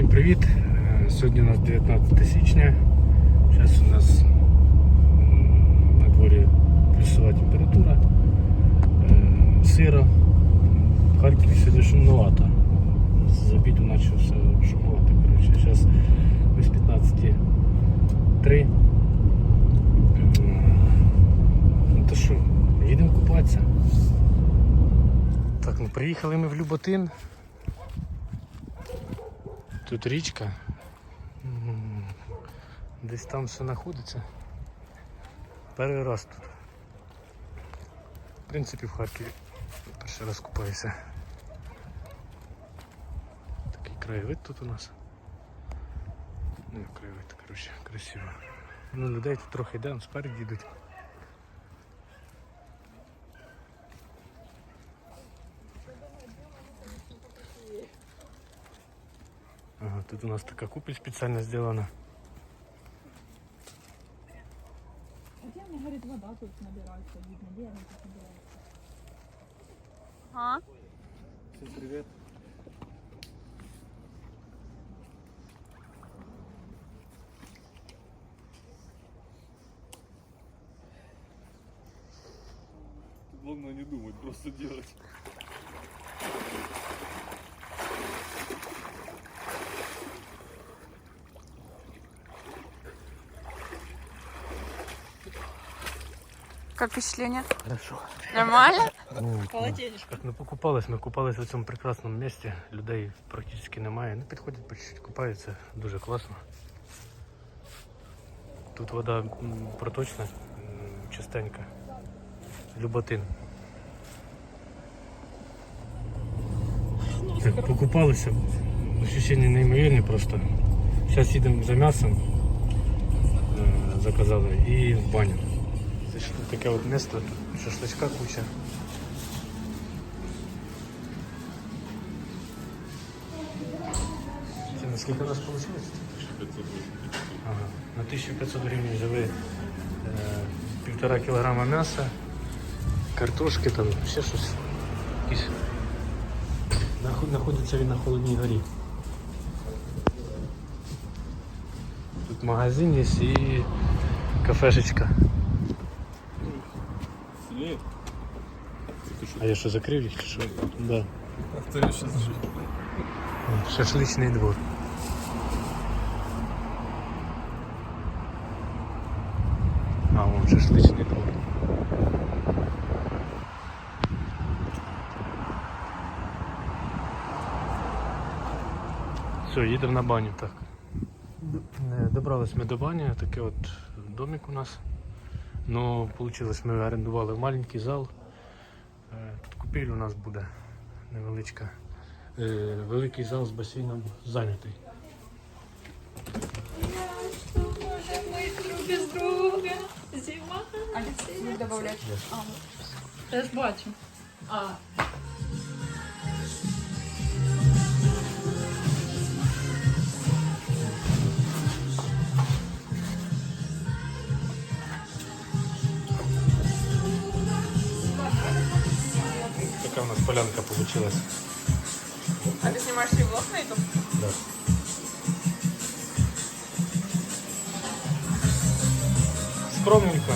Всім привіт! Е, Сьогодні у нас 19 січня. Зараз у нас на дворі плюсова температура. Е, Сиро. В Харкові сьогодні шумновато. З обіду почав все шумувати. Зараз без 15.3. Ну то що, їдемо купатися. Так, ну приїхали ми в Люботин. Тут річка. М, Десь там все знаходиться. Перший раз тут. В принципі, в Харкові перший раз купаюся. Такий краєвид тут у нас. Ну, краєвид, коротше, красиво. Ну, людей тут трохи йде, он спереді йдуть. Ага, тут у нас така купель спеціально зроблена. Где мне говорит вода тут набирается, видно, где она тут набирается? А? Всім привіт. Главное не думать, просто делать. Как впечатление? Хорошо. Нормально? Ну, Полотенечко. Так, ми покупались, ми купались в цьому прекрасному місці. Людей практично немає. Ну, підходять по чуть-чуть купаються, дуже класно. Тут вода м, проточна, м, чистенька. Люботин. Так, покупалися. Ощущення неймовірні просто. Зараз їдемо за м'ясом. е, Заказали і в баню. Таке от місто, тут шашличка куча. Це наскільки у нас вийшло? 580. Ага. На 1500 гривень живе е, півтора кілограма м'яса, картошки, там ще щось. Якісь. Він на холодній горі. Тут магазин є і кафешечка. Сильнее? А я що закрив їх чи що? Да. А то я сейчас жить. Шашличний двор. А, вон шашличний двор. Все, їдемо на баню, так. Добрались ми до бані, такий от домик у нас. Ну, вийшло, ми орендували маленький зал. Е, Тут купель у нас буде невеличка. Е, Великий зал з басейном зайнятий. Зима. А будешь добавлять? Я ж бачу. А, Така у нас полянка получилась. А ты снимаешь свой влог на YouTube? Да. Скромненько.